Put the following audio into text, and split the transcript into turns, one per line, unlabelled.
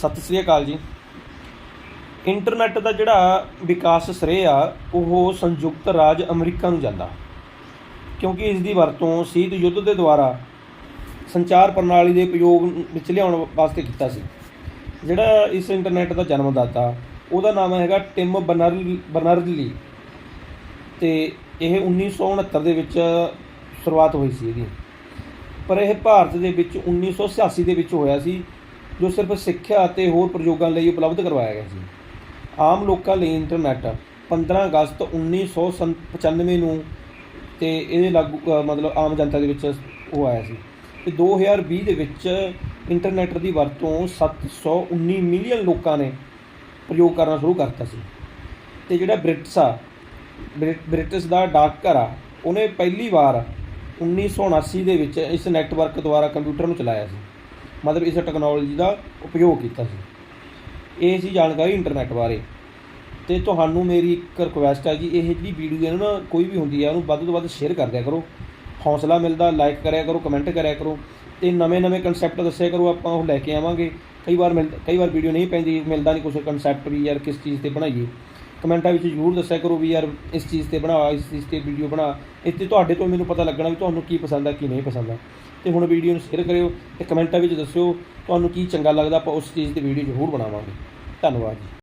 ਸਤਿ ਸ੍ਰੀ ਅਕਾਲ ਜੀ। ਇੰਟਰਨੈਟ ਦਾ ਜਿਹੜਾ ਵਿਕਾਸ ਸਰੇ ਆ, ਉਹ ਸੰਯੁਕਤ ਰਾਜ ਅਮਰੀਕਾ ਨੂੰ ਜਾਂਦਾ। ਕਿਉਂਕਿ ਇਸ ਦੀ ਵਰਤੋਂ ਸ਼ੀਤ ਯੁੱਧ ਦੇ ਦੁਆਰਾ ਸੰਚਾਰ ਪ੍ਰਣਾਲੀ ਦੇ ਉਪਯੋਗ ਵਿੱਚ ਲਿਆਉਣ ਵਾਸਤੇ ਕੀਤਾ ਸੀ। ਜਿਹੜਾ ਇਸ ਇੰਟਰਨੈਟ ਦਾ ਜਨਮਦਾਤਾ, ਉਹਦਾ ਨਾਮ ਹੈਗਾ ਟਿਮ ਬਨਰਲ ਬਰਨਰਲੀ ਤੇ ਇਹ 1969 ਦੇ ਵਿੱਚ ਸ਼ੁਰੂਆਤ ਹੋਈ ਸੀ ਇਹਦੀ। ਪਰ ਇਹ ਭਾਰਤ ਦੇ ਵਿੱਚ 1986 ਦੇ ਵਿੱਚ ਹੋਇਆ ਸੀ। ਜੋ ਸਿਰਫ ਸਿੱਖਿਆ ਅਤੇ ਹੋਰ ਪ੍ਰਯੋਗਾਂ ਲਈ ਉਪਲਬਧ ਕਰਵਾਇਆ ਗਿਆ ਸੀ। ਆਮ ਲੋਕਾਂ ਲਈ ਇੰਟਰਨੈਟ 15 ਅਗਸਤ 1995 ਨੂੰ ਤੇ ਇਹਦੇ ਲਾਗੂ ਮਤਲਬ ਆਮ ਜਨਤਾ ਦੇ ਵਿੱਚ ਉਹ ਆਇਆ ਸੀ। ਤੇ 2020 ਦੇ ਵਿੱਚ ਇੰਟਰਨੈਟ ਦੀ ਵਰਤੋਂ 719 ਮਿਲੀਅਨ ਲੋਕਾਂ ਨੇ ਪ੍ਰਯੋਗ ਕਰਨਾ ਸ਼ੁਰੂ ਕਰਤਾ ਸੀ। ਤੇ ਜਿਹੜਾ ਬ੍ਰਿਟਸ ਆ ਬ੍ਰਿਟ- ਬ੍ਰਿਟਿਸ਼ ਦਾ ਡਾਕਘਰ ਆ, ਉਹਨੇ ਪਹਿਲੀ ਵਾਰ 1979 ਦੇ ਵਿੱਚ ਇਸ ਨੈਟਵਰਕ ਦੁਆਰਾ ਕੰਪਿਊਟਰ ਨੂੰ ਚਲਾਇਆ ਸੀ। ਮਤਲਬ ਇਸ ਟੈਕਨੋਲੋਜੀ ਦਾ ਉਪਯੋਗ ਕੀਤਾ ਸੀ। ਇਹ ਸੀ ਜਾਣਕਾਰੀ ਇੰਟਰਨੈਟ ਬਾਰੇ। ਤੇ ਤੁਹਾਨੂੰ ਮੇਰੀ ਇੱਕ ਰਿਕੁਐਸਟ ਹੈ ਜੀ ਇਹ ਜਿਹੜੀ ਵੀਡੀਓ ਹੈ ਨਾ, ਕੋਈ ਵੀ ਹੁੰਦੀ ਹੈ ਉਹਨੂੰ ਵੱਧ ਤੋਂ ਵੱਧ ਸ਼ੇਅਰ ਕਰ ਦਿਆ ਕਰੋ। ਹੌਸਲਾ ਮਿਲਦਾ ਲਾਈਕ ਕਰਿਆ ਕਰੋ ਕਮੈਂਟ ਕਰਿਆ ਕਰੋ। ਤੇ ਨਵੇਂ ਨਵੇਂ ਕਨਸੈਪਟ ਦੱਸਿਆ ਕਰੋ, ਆਪਾਂ ਉਹ ਲੈ ਕੇ ਆਵਾਂਗੇ। ਕਈ ਵਾਰ ਮਿਲ, ਕਈ ਵਾਰ ਵੀਡੀਓ ਨਹੀਂ ਪੈਂਦੀ, ਮਿਲਦਾ ਨਹੀਂ ਕੁਝ ਕਨਸੈਪਟ ਵੀ ਯਾਰ ਕਿਸ ਚੀਜ਼ ਤੇ ਬਣਾਈਏ। ਕਮੈਂਟਾਂ ਵਿੱਚ ਜ਼ਰੂਰ ਦੱਸਿਆ ਕਰੋ ਵੀ ਯਾਰ ਇਸ ਚੀਜ਼ ਤੇ ਬਣਾ, ਇਸ ਚੀਜ਼ ਤੇ ਵੀਡੀਓ ਬਣਾ। ਇਸ ਤੇ ਤੁਹਾਡੇ ਤੋਂ ਮੈਨੂੰ ਪਤਾ ਲੱਗਣਾ ਵੀ ਤੁਹਾਨੂੰ ਕੀ ਪਸੰਦ ਆ, ਕੀ ਨਹੀਂ ਪਸੰਦ ਆ। ਤੇ ਹੁਣ ਵੀਡੀਓ ਨੂੰ ਸ਼ੇਅਰ ਕਰਿਓ ਤੇ ਕਮੈਂਟਾਂ ਵਿੱਚ ਦੱਸਿਓ, ਤੁਹਾਨੂੰ ਕੀ ਚੰਗਾ ਲੱਗਦਾ, ਆਪਾਂ ਉਸ ਚੀਜ਼ ਤੇ ਵੀਡੀਓ ਜ਼ਰੂਰ ਬਣਾਵਾਂਗੇ। ਧੰਨਵਾਦ ਜੀ।